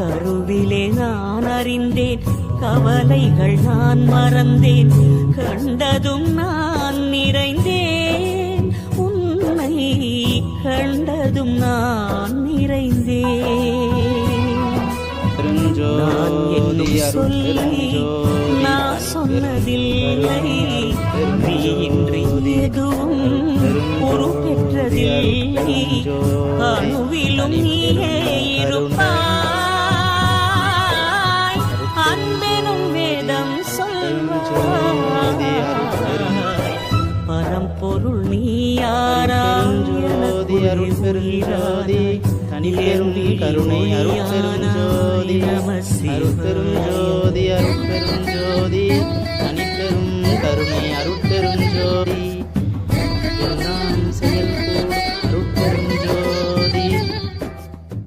கருவிலே நான் அறிந்தேன். கவலைகள் நான் மறந்தேன். கண்டதும் நான் நிறைந்தேன். உன்னை கண்டதும் நான் நிறைந்தேன். நான் என்னும் சொல்லி நான் சொன்னதில்லை. நீ இன்றி எதுவும் பொறுப்பெற்றதில்லை. அணுவிலும் நீயே பரம்பொருள் நீ ஜோதி அருள் பெருஞ்சோதி தனிப்பெரும் கருணை அருள் பெருஞ்சோதி அருள் பெருஞ்சோதி அருள் பெருஞ்சோதி